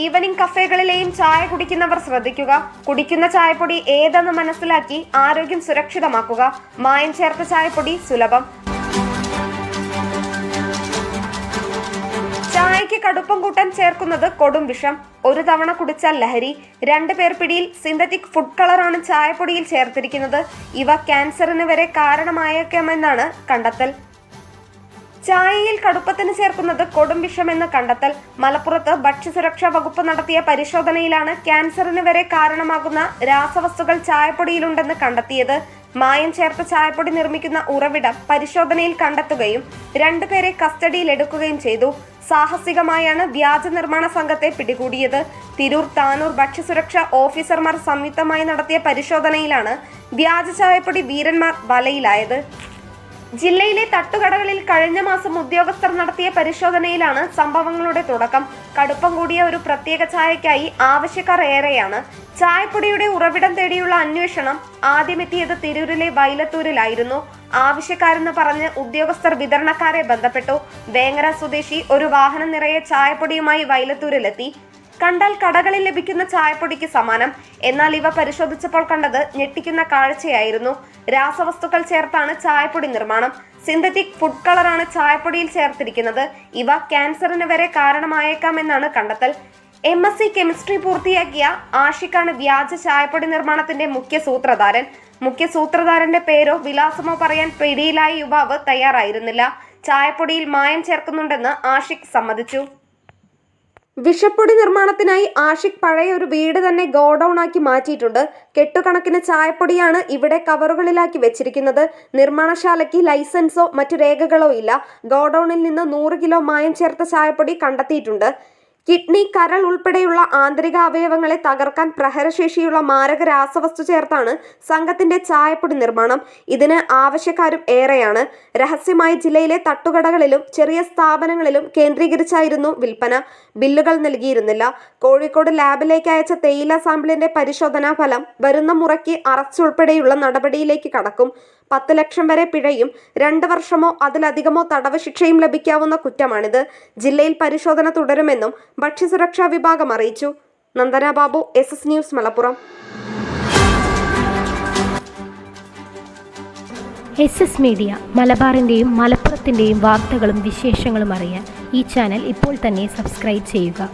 Evening കഫേകളിലെയും ചായ കുടിക്കുന്നവർ ശ്രദ്ധിക്കുക. കുടിക്കുന്ന ചായപ്പൊടി ഏതെന്ന് മനസ്സിലാക്കി ആരോഗ്യം സുരക്ഷിതമാക്കുക. മായം ചേർത്ത ചായപ്പൊടി സുലഭം. ചായയ്ക്ക് കടുപ്പം കൂട്ടാൻ ചേർക്കുന്നത് കൊടും വിഷം. ഒരു തവണ കുടിച്ചാൽ ലഹരി. രണ്ട് പേർ പിടിയിൽ സിന്തറ്റിക് ഫുഡ് കളറാണ് ചായപ്പൊടിയിൽ ചേർത്തിരിക്കുന്നത്. ഇവ ക്യാൻസറിന് വരെ കാരണമായേക്കാമെന്നാണ് കണ്ടെത്തൽ. ചായയിൽ കടുപ്പത്തിന് ചേർക്കുന്നത് കൊടും വിഷമെന്ന് കണ്ടെത്തൽ. മലപ്പുറത്ത് ഭക്ഷ്യസുരക്ഷാ വകുപ്പ് നടത്തിയ പരിശോധനയിലാണ് ക്യാൻസറിന് വരെ കാരണമാകുന്ന രാസവസ്തുക്കൾ ചായപ്പൊടിയിലുണ്ടെന്ന് കണ്ടെത്തിയത്. മായം ചേർത്ത ചായപ്പൊടി നിർമ്മിക്കുന്ന ഉറവിടം പരിശോധനയിൽ കണ്ടെത്തുകയും രണ്ടുപേരെ കസ്റ്റഡിയിലെടുക്കുകയും ചെയ്തു. സാഹസികമായാണ് വ്യാജ നിർമ്മാണ സംഘത്തെ പിടികൂടിയത്. തിരൂർ താനൂർ ഭക്ഷ്യസുരക്ഷാ ഓഫീസർമാർ സംയുക്തമായി നടത്തിയ പരിശോധനയിലാണ് വ്യാജ ചായപ്പൊടി വീരന്മാർ വലയിലായത്. ജില്ലയിലെ തട്ടുകടകളിൽ കഴിഞ്ഞ മാസം ഉദ്യോഗസ്ഥർ നടത്തിയ പരിശോധനയിലാണ് സംഭവങ്ങളുടെ തുടക്കം. കടുപ്പം കൂടിയ ഒരു പ്രത്യേക ചായയ്ക്കായി ആവശ്യക്കാർ ഏറെയാണ്. ചായപ്പൊടിയുടെ ഉറവിടം തേടിയുള്ള അന്വേഷണം ആദ്യമെത്തിയത് തിരൂരിലെ വൈലത്തൂരിലായിരുന്നു. ആവശ്യക്കാരെന്ന് പറഞ്ഞ് ഉദ്യോഗസ്ഥർ വിതരണക്കാരെ ബന്ധപ്പെട്ടു. വേങ്ങര സ്വദേശി ഒരു വാഹനം നിറയെ ചായപ്പൊടിയുമായി വൈലത്തൂരിലെത്തി. കണ്ടാൽ കടകളിൽ ലഭിക്കുന്ന ചായപ്പൊടിക്ക് സമാനം. എന്നാൽ ഇവ പരിശോധിച്ചപ്പോൾ കണ്ടത് ഞെട്ടിക്കുന്ന കാഴ്ചയായിരുന്നു. രാസവസ്തുക്കൾ ചേർത്താണ് ചായപ്പൊടി നിർമ്മാണം. സിന്തറ്റിക് ഫുഡ് കളറാണ് ചായപ്പൊടിയിൽ ചേർത്തിരിക്കുന്നത്. ഇവ ക്യാൻസറിന് വരെ കാരണമായേക്കാമെന്നാണ് കണ്ടെത്തൽ. എം എസ് സി കെമിസ്ട്രി പൂർത്തിയാക്കിയ ആഷിഖാണ് വ്യാജ ചായപ്പൊടി നിർമ്മാണത്തിന്റെ മുഖ്യ സൂത്രധാരൻ. മുഖ്യ സൂത്രധാരന്റെ പേരോ വിലാസമോ പറയാൻ പിടിയിലായ യുവാവ് തയ്യാറായിരുന്നില്ല. ചായപ്പൊടിയിൽ മായം ചേർക്കുന്നുണ്ടെന്ന് ആഷിഖ് സമ്മതിച്ചു. വിഷപ്പൊടി നിർമ്മാണത്തിനായി ആഷിഖ് പഴയ ഒരു വീട് തന്നെ ഗോഡൌൺ ആക്കി മാറ്റിയിട്ടുണ്ട്. കെട്ടുകണക്കിന് ചായപ്പൊടിയാണ് ഇവിടെ കവറുകളിലാക്കി വെച്ചിരിക്കുന്നത്. നിർമ്മാണശാലയ്ക്ക് ലൈസൻസോ മറ്റു രേഖകളോ ഇല്ല. ഗോഡൌണിൽ നിന്ന് നൂറ് കിലോ മായം ചേർത്ത ചായപ്പൊടി കണ്ടെത്തിയിട്ടുണ്ട്. കിഡ്നി കരൾ ഉൾപ്പെടെയുള്ള ആന്തരിക അവയവങ്ങളെ തകർക്കാൻ പ്രഹരശേഷിയുള്ള മാരക രാസവസ്തു ചേർത്താണ് സംഘത്തിന്റെ ചായപ്പൊടി നിർമ്മാണം. ഇതിന് ആവശ്യക്കാരും ഏറെയാണ്. രഹസ്യമായി ജില്ലയിലെ തട്ടുകടകളിലും ചെറിയ സ്ഥാപനങ്ങളിലും കേന്ദ്രീകരിച്ചായിരുന്നു വിൽപ്പന. ബില്ലുകൾ നൽകിയിരുന്നില്ല. കോഴിക്കോട് ലാബിലേക്ക് അയച്ച തേയില സാമ്പിളിന്റെ പരിശോധനാ ഫലം വരുന്ന മുറയ്ക്ക് അറസ്റ്റ് ഉൾപ്പെടെയുള്ള നടപടിയിലേക്ക് കടക്കും. പത്ത് ലക്ഷം വരെ പിഴയും. രണ്ട് വർഷമോ അതിലധികമോ തടവ് ശിക്ഷയും ലഭിക്കാവുന്ന കുറ്റമാണിത്. ജില്ലയിൽ പരിശോധന തുടരുമെന്നും ഭക്ഷ്യസുരക്ഷാ വിഭാഗം അറിയിച്ചു. Nandana Babu S S news Malappuram. S S media മലബാറിന്റെയും മലപ്പുറത്തിന്റെയും വാർത്തകളും വിശേഷങ്ങളും അറിയാൻ ഈ ചാനൽ ഇപ്പോൾ തന്നെ സബ്സ്ക്രൈബ് ചെയ്യുക.